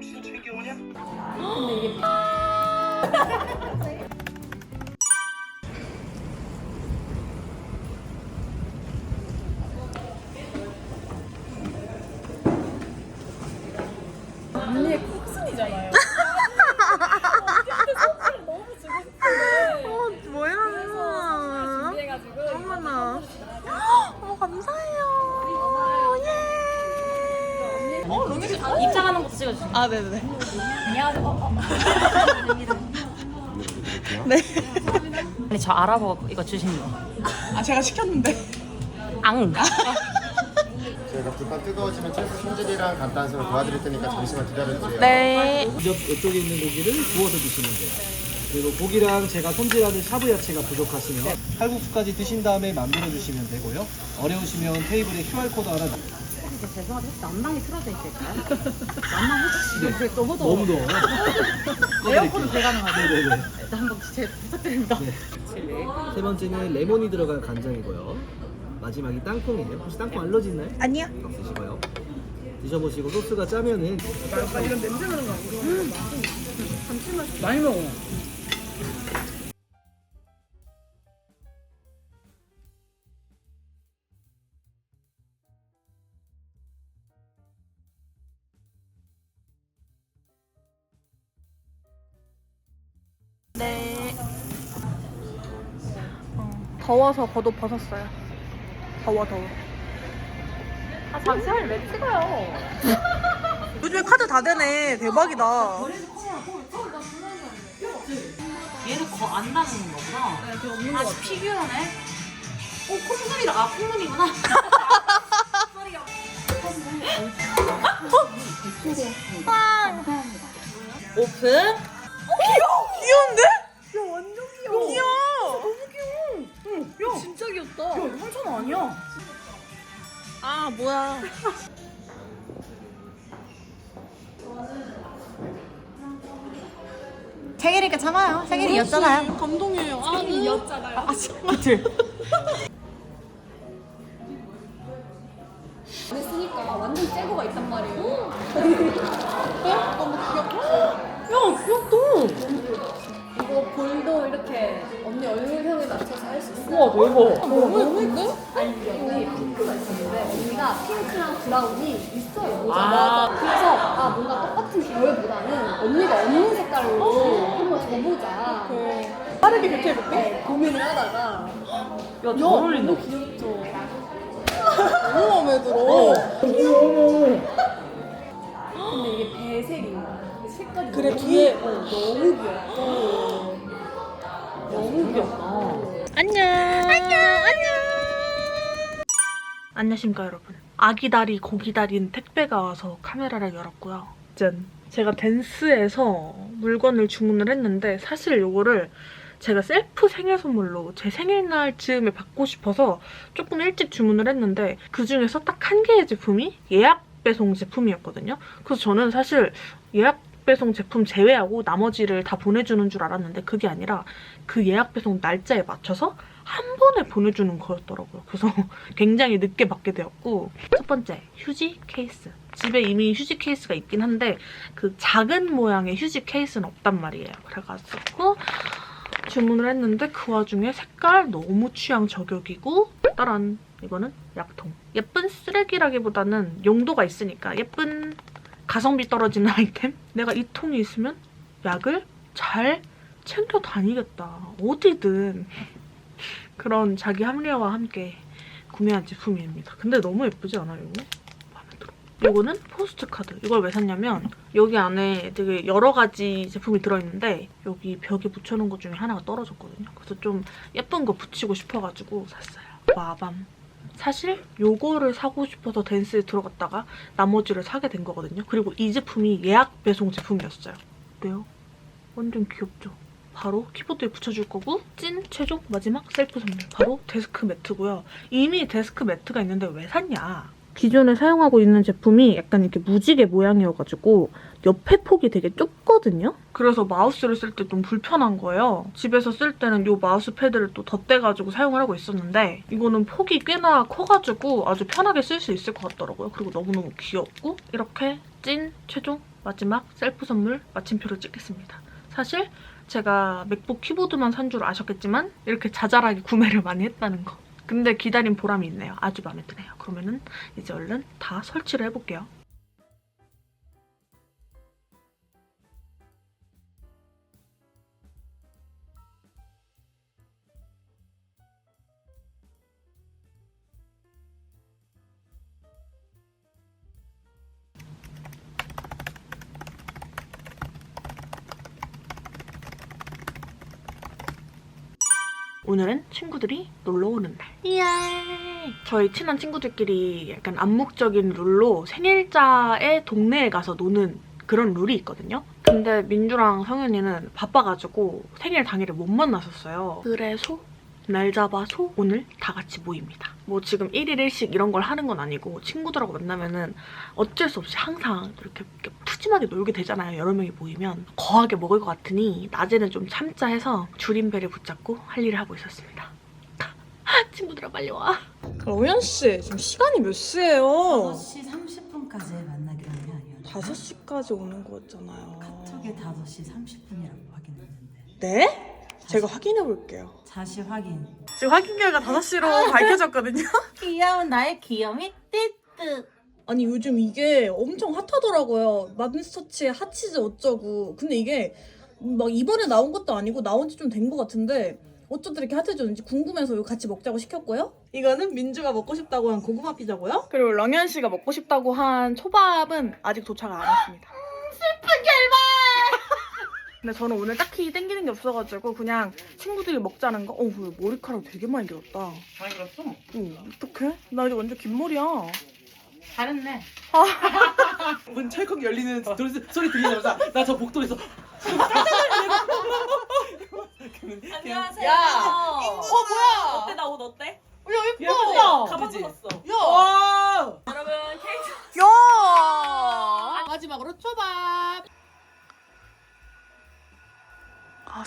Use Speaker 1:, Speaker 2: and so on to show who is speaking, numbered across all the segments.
Speaker 1: 맘치도 챙겨오냐?
Speaker 2: 언니의 저 알아보고 이거 주신 거.
Speaker 3: 아, 제가 시켰는데.
Speaker 2: 앙.
Speaker 4: 저희가 불판 뜨거워지면 채소 손질이랑 간단식으로 도와드릴 테니까 잠시만 기다려주세요.
Speaker 3: 네.
Speaker 5: 옆, 옆쪽에 있는 고기를 구워서 드시면 돼요. 그리고 고기랑 제가 손질하는 샤브 야채가 부족하시면 칼국수까지 드신 다음에 만들어 주시면 되고요. 어려우시면 테이블에 QR코드 하나 놔-
Speaker 2: 죄송한데 혹시 난방이 틀어져 있을까요? 난방 혹시
Speaker 5: 네.
Speaker 2: 네. 너무 더워.
Speaker 5: 너무.
Speaker 2: 에어컨은
Speaker 5: 꺼드릴게요.
Speaker 2: 불가능하죠?
Speaker 5: 네네네.
Speaker 2: 한번 제 부탁드립니다.
Speaker 5: 세 번째는 레몬이 들어간 간장이고요. 마지막이 땅콩이에요. 혹시 땅콩 알러지 있나요?
Speaker 3: 아니야.
Speaker 5: 없으시고요. 드셔보시고 소스가 짜면은
Speaker 2: 많이 먹어.
Speaker 3: 더워서 겉옷 벗었어요. 더워, 더워.
Speaker 2: 아 잠시만 왜 찍어요?
Speaker 3: 요즘에 카드 다 되네. 대박이다.
Speaker 2: 얘는 거안 담는 거구나. 아 피규어네. 오 콧물이다. 아 콧물이구나. 오픈.
Speaker 3: 귀여운데? 야, 귀엽다. 야, 천 아니야. 아, 뭐야.
Speaker 6: 생일이니까 참아요. 생일이었잖아요.
Speaker 3: 감동이에요. 아,
Speaker 2: 이었잖아요.
Speaker 3: 아, 그치.
Speaker 7: 쓰니까 완전 새거가 있단 말이에요.
Speaker 3: 야, 귀엽다.
Speaker 7: 언니 얼굴형에 맞춰서 할 수 있어요.
Speaker 3: 우와, 대박. 너무 예쁜데?
Speaker 7: 아니 여기 핑크가 있었는데 언니가 핑크랑 브라운이 있어요. 모자가.
Speaker 2: 아.
Speaker 7: 그래서 아 뭔가 똑같은 계열보다는 언니가 없는 색깔로 한번 줘보자.
Speaker 3: 빠르게 교체해볼게.
Speaker 7: 네, 고민을 하다가
Speaker 2: 야, 잘 어울린다.
Speaker 7: 너무 귀엽죠.
Speaker 3: 너무 마음에 들어.
Speaker 7: 근데 이게 배색인 거야. 색깔이
Speaker 3: 그래,
Speaker 7: 너무
Speaker 3: 뒤에.
Speaker 7: 어, 너무 귀엽고 너무 귀엽다.
Speaker 3: 안녕. 안녕. 안녕. 안녕하십니까 여러분. 아기다리 고기다리는 택배가 와서 카메라를 열었고요. 짠. 제가 댄스에서 물건을 주문을 했는데 사실 요거를 제가 셀프 생일 선물로 제 생일날 즈음에 받고 싶어서 조금 일찍 주문을 했는데 그 중에서 딱 한 개의 제품이 예약 배송 제품이었거든요. 그래서 저는 사실 예약 배송 제품 제외하고 나머지를 다 보내주는 줄 알았는데 그게 아니라 그 예약 배송 날짜에 맞춰서 한 번에 보내주는 거였더라고요. 그래서 굉장히 늦게 받게 되었고 첫 번째 휴지 케이스. 집에 이미 휴지 케이스가 있긴 한데 그 작은 모양의 휴지 케이스는 없단 말이에요. 그래가지고 주문을 했는데 그 와중에 색깔 너무 취향 저격이고 따란 이거는 약통. 예쁜 쓰레기라기보다는 용도가 있으니까 예쁜 가성비 떨어지는 아이템? 내가 이 통이 있으면 약을 잘 챙겨 다니겠다. 어디든. 그런 자기 합리화와 함께 구매한 제품입니다. 근데 너무 예쁘지 않아요? 이거는 포스트 카드. 이걸 왜 샀냐면 여기 안에 되게 여러 가지 제품이 들어있는데 여기 벽에 붙여놓은 것 중에 하나가 떨어졌거든요. 그래서 좀 예쁜 거 붙이고 싶어가지고 샀어요. 와밤. 사실 요거를 사고 싶어서 댄스에 들어갔다가 나머지를 사게 된 거거든요. 그리고 이 제품이 예약 배송 제품이었어요. 어때요? 완전 귀엽죠? 바로 키보드에 붙여줄 거고 찐 최종 마지막 셀프 선물 바로 데스크 매트고요. 이미 데스크 매트가 있는데 왜 샀냐? 기존에 사용하고 있는 제품이 약간 이렇게 무지개 모양이어가지고 옆에 폭이 되게 좁거든요. 그래서 마우스를 쓸 때 좀 불편한 거예요. 집에서 쓸 때는 이 마우스 패드를 또 덧대가지고 사용을 하고 있었는데 이거는 폭이 꽤나 커가지고 아주 편하게 쓸 수 있을 것 같더라고요. 그리고 너무너무 귀엽고 이렇게 찐 최종
Speaker 8: 마지막 셀프 선물 마침표를 찍겠습니다. 사실 제가 맥북 키보드만 산 줄 아셨겠지만 이렇게 자잘하게 구매를 많이 했다는 거. 근데 기다린 보람이 있네요. 아주 마음에 드네요. 그러면은 이제 얼른 다 설치를 해볼게요. 오늘은 친구들이 놀러 오는 날. 이야. 저희 친한 친구들끼리 약간 암묵적인 룰로 생일자의 동네에 가서 노는 그런 룰이 있거든요. 근데 민주랑 성현이는 바빠가지고 생일 당일에 못 만났었어요. 그래서 날 잡아서 오늘 다 같이 모입니다. 뭐 지금 1일 1식 이런 걸 하는 건 아니고 친구들하고 만나면은 어쩔 수 없이 항상 이렇게, 이렇게 푸짐하게 놀게 되잖아요. 여러 명이 모이면 거하게 먹을 것 같으니 낮에는 좀 참자 해서 줄임배를 붙잡고 할 일을 하고 있었습니다. 친구들아 빨리 와.
Speaker 3: 오현 씨, 지금 시간이 몇 시예요?
Speaker 9: 5시 30분까지 만나기로 한게 아니었나?
Speaker 3: 5시까지 오는 거였잖아요.
Speaker 9: 카톡에 5시 30분이라고 확인했는데
Speaker 3: 네? 제가 확인해 볼게요.
Speaker 9: 다시 확인
Speaker 3: 지금 확인 결과 5시로 밝혀졌거든요.
Speaker 9: 귀여운 나의 귀염이 띠뜨
Speaker 3: 아니 요즘 이게 엄청 핫하더라고요. 맘스터치에 핫치즈 어쩌고. 근데 이게 막 이번에 나온 것도 아니고 나온 지 좀 된 것 같은데 어쩌다 이렇게 핫해졌는지 궁금해서 이거 같이 먹자고 시켰고요. 이거는 민주가 먹고 싶다고 한 고구마 피자고요. 그리고 렁현 씨가 먹고 싶다고 한 초밥은 아직 도착 안 했습니다. 슬픈 결말! 근데 저는 오늘 딱히 땡기는 게 없어가지고 그냥 친구들이 먹자는 거. 어, 왜 머리카락 되게 많이 길었다.
Speaker 9: 많이 들었어?
Speaker 3: 어, 어떡해? 나 이제 완전 긴 머리야.
Speaker 9: 잘했네
Speaker 2: 문 철컥 열리는 소리, 소리 들리자마자 나 저 복도에서
Speaker 9: 안녕하세요
Speaker 3: 야! 어, 뭐야?
Speaker 9: 어때 나 옷 어때?
Speaker 3: 야, 예뻐!
Speaker 2: 예쁘다.
Speaker 3: 가방? 샀어.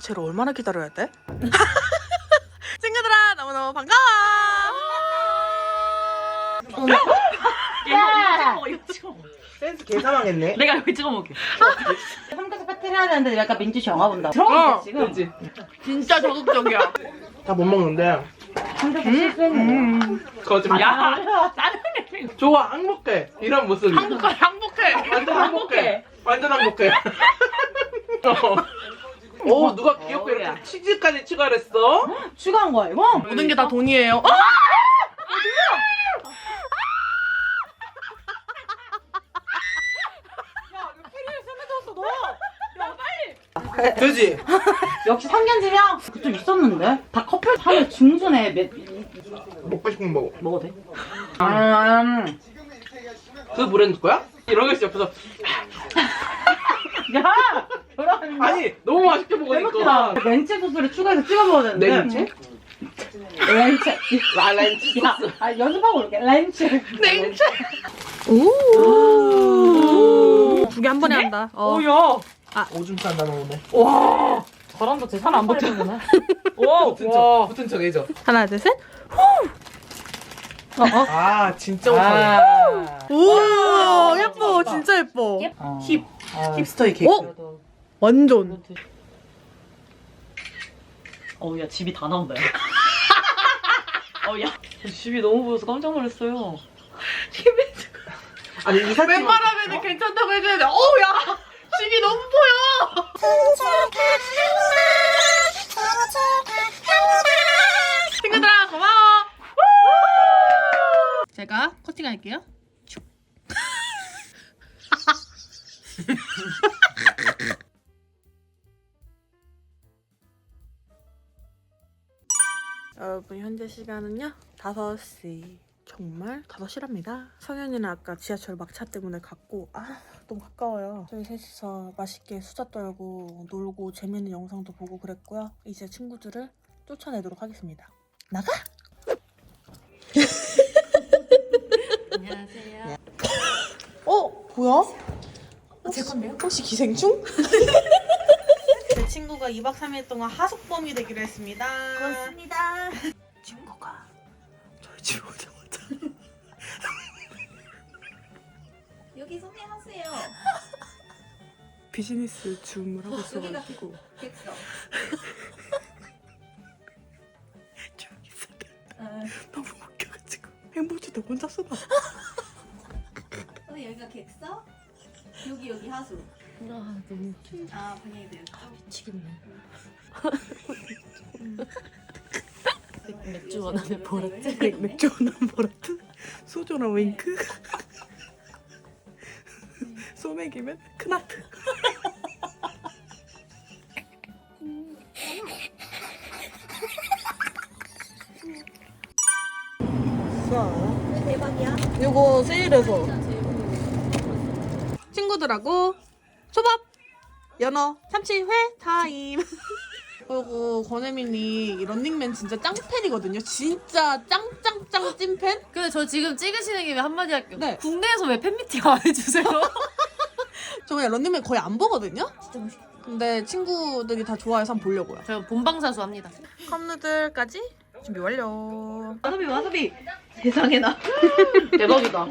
Speaker 3: 쟤를 얼마나 기다려야 돼? 친구들아, 너무너무 반가워!
Speaker 9: 야! 이거 찍어 먹어
Speaker 10: 센스 개사망했네.
Speaker 9: 내가 여기 찍어 먹게 삼겹살 파티를 해야 되는데 약간 민주 씨 영화 본다 들어가 지금
Speaker 2: 그렇지.
Speaker 3: 진짜 적극적이야.
Speaker 10: 다 못 먹는데.
Speaker 9: 삼겹살 실패했네
Speaker 11: 거짓말.
Speaker 9: 야 짜증내
Speaker 11: 좋아, 행복해. 이런 모습이.
Speaker 3: 행복해, 행복해.
Speaker 11: 완전 행복해. 완전 행복해. 어. 오, 누가 귀엽게 이렇게 치즈까지 추가를 했어?
Speaker 9: 추가한 거야 이거?
Speaker 3: 모든 게 다 돈이에요. 어?
Speaker 11: 되지?
Speaker 9: 역시 상견지명 그좀 있었는데 다 커플 하면 중순에 몇
Speaker 10: 먹고 싶은 거 먹어.
Speaker 9: 먹어도 돼? 음.
Speaker 11: 그 브랜드 거야? 게 옆에서.
Speaker 9: 야! 거
Speaker 11: 아니, 너무 맛있게 먹으니까.
Speaker 9: 대박이다 렌치 소스를 추가해서 찍어 먹어야 되는데
Speaker 11: 렌체?
Speaker 9: 렌치
Speaker 11: 라, 렌치
Speaker 9: 야,
Speaker 11: 소스.
Speaker 9: 아, 연습하고 올게 렌치 렌치
Speaker 3: 두개 한 번에 한다. 어.
Speaker 11: 오야.
Speaker 10: 오줌 싼다 너 오늘.
Speaker 11: 와.
Speaker 9: 저랑도 제살안 붙이는구나
Speaker 11: 와, 붙은 척. 붙은 척 해줘.
Speaker 3: 하나, 둘, 셋.
Speaker 11: 아, 진짜 못하네.
Speaker 9: 아.
Speaker 3: 오, 예뻐. 진짜 예뻐.
Speaker 11: 힙. 힙스터의 케이크.
Speaker 3: 어? 완전.
Speaker 9: 어우 야 집이 다 나온다 야 어우 야 집이 너무 보여서 깜짝 놀랐어요
Speaker 11: 아니, 이 사진.
Speaker 3: 웬만하면 괜찮다고 해줘야 돼. 어우, 야! 집이 너무 보여! 친구들아, 고마워! 제가 커팅할게요. 여러분 현재 시간은요 5시 정말 5시랍니다 성현이는 아까 지하철 막차 때문에 갔고 아 너무 가까워요 저희 셋이서 맛있게 수다 떨고 놀고 재밌는 영상도 보고 그랬고요 이제 친구들을 쫓아내도록 하겠습니다 나가!
Speaker 9: 안녕하세요
Speaker 3: 어? 뭐야?
Speaker 9: 제 건데요?
Speaker 3: 혹시 기생충? 제 친구가 2박 3일 동안 하숙범이 되기로 했습니다.
Speaker 9: 고맙습니다.
Speaker 3: 친구가 저희 집 오자마자
Speaker 6: 여기 소개하세요.
Speaker 3: 비즈니스 줌을 하고 있어가지고. 조용히 있어 너무 웃겨가지고. 행복주도 혼자 쓰다
Speaker 7: 근데 여기가 객서? 여기 여기 하수.
Speaker 2: 아 너무 웃겨.
Speaker 7: 아 방향이 되었죠.
Speaker 2: 미치겠네. 맥주 원하면?
Speaker 3: 맥- 맥주 하나 버라트 소주나 윙크 소맥이면 크나트
Speaker 7: 대박이야.
Speaker 3: 이거 세일해서 친구들하고 초밥 연어 참치 회 타임 그리고 권혜민이 런닝맨 진짜 짱팬이거든요 진짜 짱짱짱 찐팬
Speaker 2: 근데 저 지금 찍으시는 김에 한마디 할게요.
Speaker 3: 네.
Speaker 2: 국내에서 왜 팬미팅 안 해주세요?
Speaker 3: 저 그냥 런닝맨 거의 안 보거든요
Speaker 7: 진짜 맛있겠다.
Speaker 3: 근데 친구들이 다 좋아해서 한번 보려고요
Speaker 2: 저 본방사수 합니다.
Speaker 3: 컵누들까지 준비 완료
Speaker 2: 와사비 와사비. 세상에 나. 대박이다.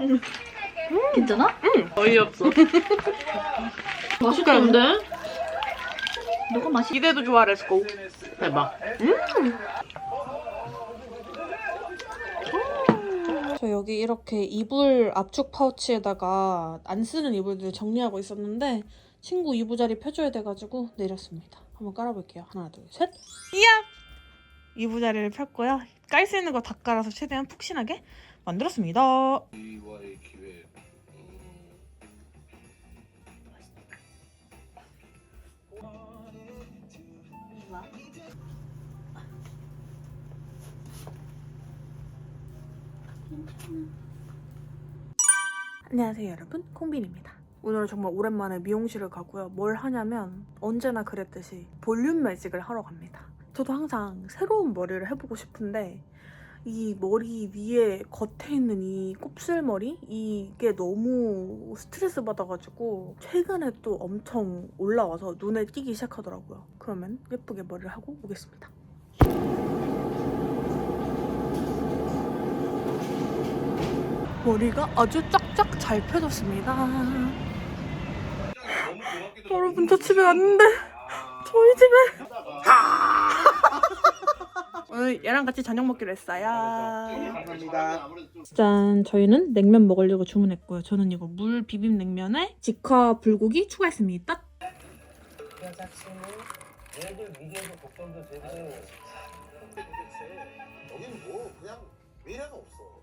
Speaker 7: 괜찮아?
Speaker 2: 어이없어. 맛있겠는데?
Speaker 7: 너가 맛있.
Speaker 3: 기대도 좋아 렛츠고
Speaker 2: 대박.
Speaker 3: 저 여기 이렇게 이불 압축 파우치에다가 안 쓰는 이불들 정리하고 있었는데 친구 이불 자리 펴줘야 돼가지고 내렸습니다. 한번 깔아볼게요. 하나, 둘, 셋. 이야! 이불 자리를 폈고요. 깔 수 있는 거 다 깔아서 최대한 푹신하게 만들었습니다. 안녕하세요 여러분. 콩빈입니다. 오늘은 정말 오랜만에 미용실을 가고요. 뭘 하냐면 언제나 그랬듯이 볼륨 매직을 하러 갑니다. 저도 항상 새로운 머리를 해보고 싶은데 이 머리 위에 겉에 있는 이 곱슬머리 이게 너무 스트레스 받아가지고 최근에 또 엄청 올라와서 눈에 띄기 시작하더라고요. 그러면 예쁘게 머리를 하고 오겠습니다 머리가 아주 쫙쫙 잘 펴졌습니다. 여러분 저 집에 왔는데 저희 집에 오늘 얘랑 같이 저녁 먹기로 했어요.
Speaker 4: 감사합니다.
Speaker 3: 짠 저희는 냉면 먹으려고 주문했고요. 저는 이거 물 비빔 냉면에 직화 불고기 추가했습니다.
Speaker 4: 여긴 뭐 그냥 미래가 없어.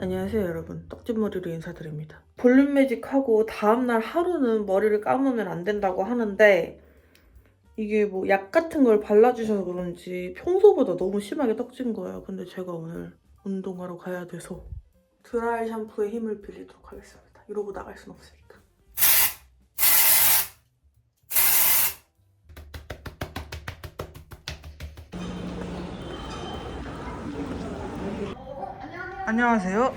Speaker 3: 안녕하세요 여러분. 떡집머리로 인사드립니다. 볼륨 매직하고 다음날 하루는 머리를 감으면 안 된다고 하는데 이게 뭐 약 같은 걸 발라주셔서 그런지 평소보다 너무 심하게 떡진 거예요. 근데 제가 오늘 운동하러 가야 돼서 드라이 샴푸의 힘을 빌리도록 하겠습니다. 이러고 나갈 순 없으니 안녕하세요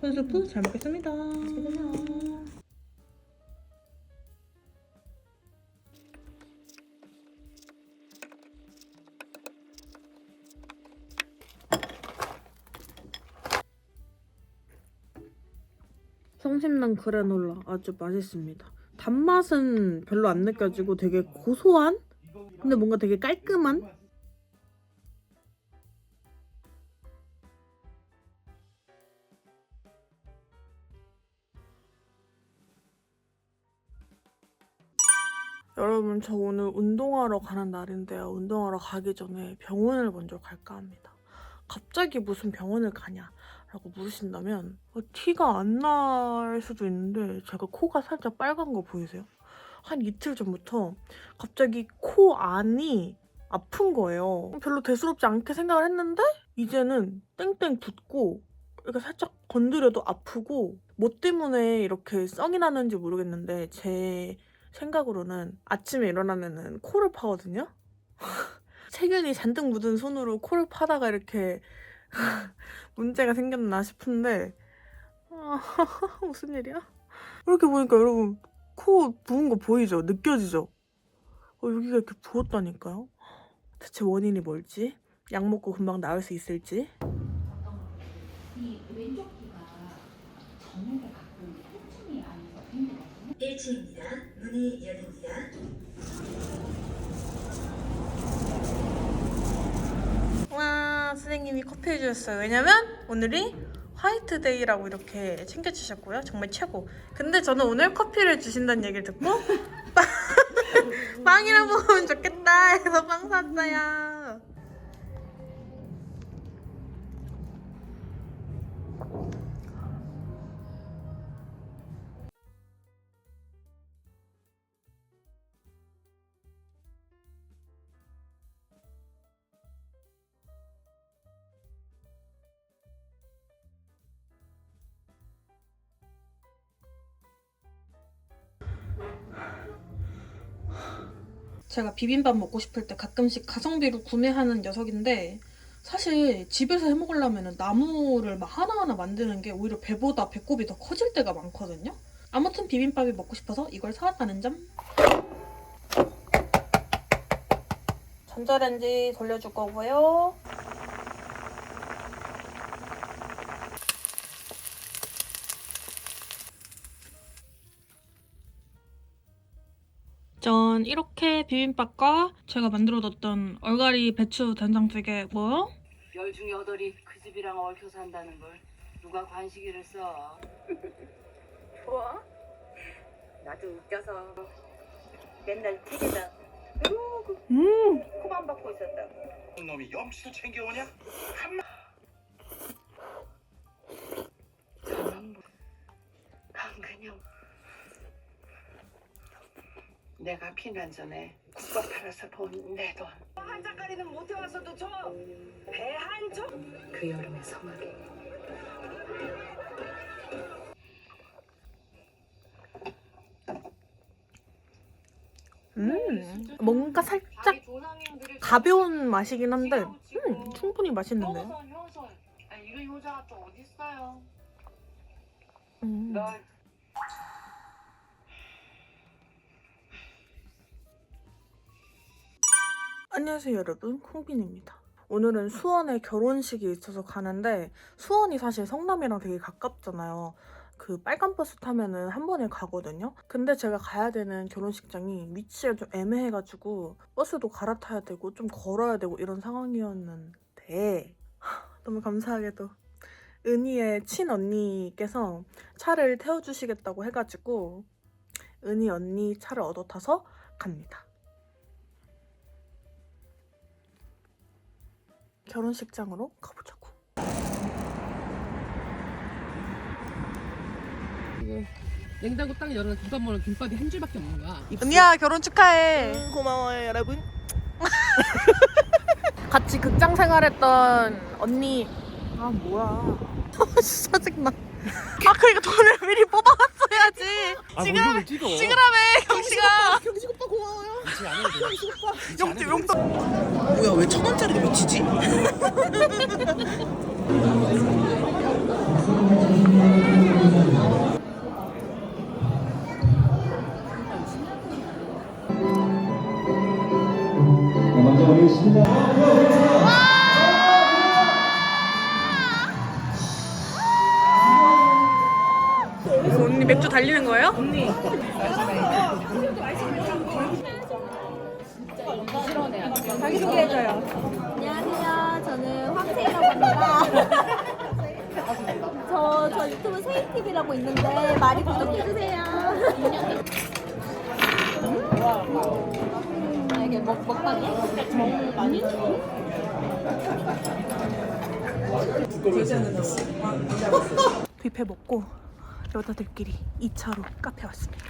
Speaker 3: 손수프 잘 먹겠습니다. 성심당 그래놀라 아주 맛있습니다. 단맛은 별로 안 느껴지고 되게 고소한? 근데 뭔가 되게 깔끔한? 저 오늘 운동하러 가는 날인데요. 운동하러 가기 전에 병원을 먼저 갈까 합니다. 갑자기 무슨 병원을 가냐 라고 물으신다면 어, 티가 안 날 수도 있는데 제가 코가 살짝 빨간 거 보이세요? 한 이틀 전부터 갑자기 코 안이 아픈 거예요. 별로 대수롭지 않게 생각을 했는데 이제는 땡땡 붓고 이렇게 살짝 건드려도 아프고 뭐 때문에 이렇게 썩이 나는지 모르겠는데 제 생각으로는 아침에 일어나면은 코를 파거든요. 세균이 잔뜩 묻은 손으로 코를 파다가 이렇게 문제가 생겼나 싶은데 아, 무슨 일이야? 이렇게 보니까 여러분 코 부은 거 보이죠? 느껴지죠? 어, 여기가 이렇게 부었다니까요? 대체 원인이 뭘지? 약 먹고 금방 나을 수 있을지? 와 선생님이 커피 해주셨어요. 왜냐면 오늘이 화이트데이라고 이렇게 챙겨주셨고요. 정말 최고. 근데 저는 오늘 커피를 주신다는 얘기를 듣고 빵, 빵이랑 먹으면 좋겠다 해서 빵 샀어요. 제가 비빔밥 먹고 싶을 때 가끔씩 가성비로 구매하는 녀석인데 사실 집에서 해 먹으려면 나무를 막 하나하나 만드는 게 오히려 배보다 배꼽이 더 커질 때가 많거든요. 아무튼 비빔밥이 먹고 싶어서 이걸 사왔다는 점. 전자레인지 돌려줄 거고요. 전 이렇게 비빔밥과 제가 만들어뒀던 얼갈이 배추 된장찌개 뭐요?
Speaker 12: 열 중에 여덟이 그 집이랑 얽혀 산다는 걸 누가 관시기를 써. 좋아? 나도 웃겨서 맨날 책에다
Speaker 3: 음
Speaker 12: 코만 받고 있었다.
Speaker 13: 놈이 염치도 챙겨오냐?
Speaker 12: 강근영. 내가 피난 전에 국밥 팔아서 본내 돈. 한 작가리는 못 해왔어도 줘. 배한 줘. 그 여름의 서막에.
Speaker 3: 음, 뭔가 살짝 가벼운 맛이긴 한데 음, 충분히
Speaker 12: 맛있는데요.
Speaker 3: 음.
Speaker 12: 널
Speaker 3: 안녕하세요 여러분 콩빈입니다. 오늘은 수원에 결혼식이 있어서 가는데 수원이 사실 성남이랑 되게 가깝잖아요. 그 빨간 버스 타면은 한 번에 가거든요. 근데 제가 가야 되는 결혼식장이 위치가 좀 애매해가지고 버스도 갈아타야 되고 좀 걸어야 되고 이런 상황이었는데 하, 너무 감사하게도 은희의 친언니께서 차를 태워주시겠다고 해가지고 은희 언니 차를 얻어 타서 갑니다. 결혼식장으로 가보자고.
Speaker 14: 냉장고 딱 열어 김밥 먹는 김밥이 한 줄밖에 없는 거야.
Speaker 3: 은희야 결혼 축하해. 고마워요 여러분. 같이 극장 생활했던 언니. 아 뭐야. 진짜 짜증나. 아 그러니까 돈을 미리 뽑아왔어야지.
Speaker 4: 지금 찍어.
Speaker 3: 찍으라며 경씨가.
Speaker 14: 경식 오빠 고마워요.
Speaker 4: 이치 안 해도 돼.
Speaker 3: 용돈 용돈.
Speaker 14: 뭐야 왜 천 원짜리가 미치지?
Speaker 3: 언니 맥주 달리는 거예요?
Speaker 7: 안녕하세요. 저는 황세희라고 합니다. 저, 저 유튜브 세희TV라고 있는데 많이 구독해주세요. 음, 이게 먹, 먹방이야? 정 많이?
Speaker 3: 뷔페 먹고 여자들끼리 2차로 카페 왔습니다.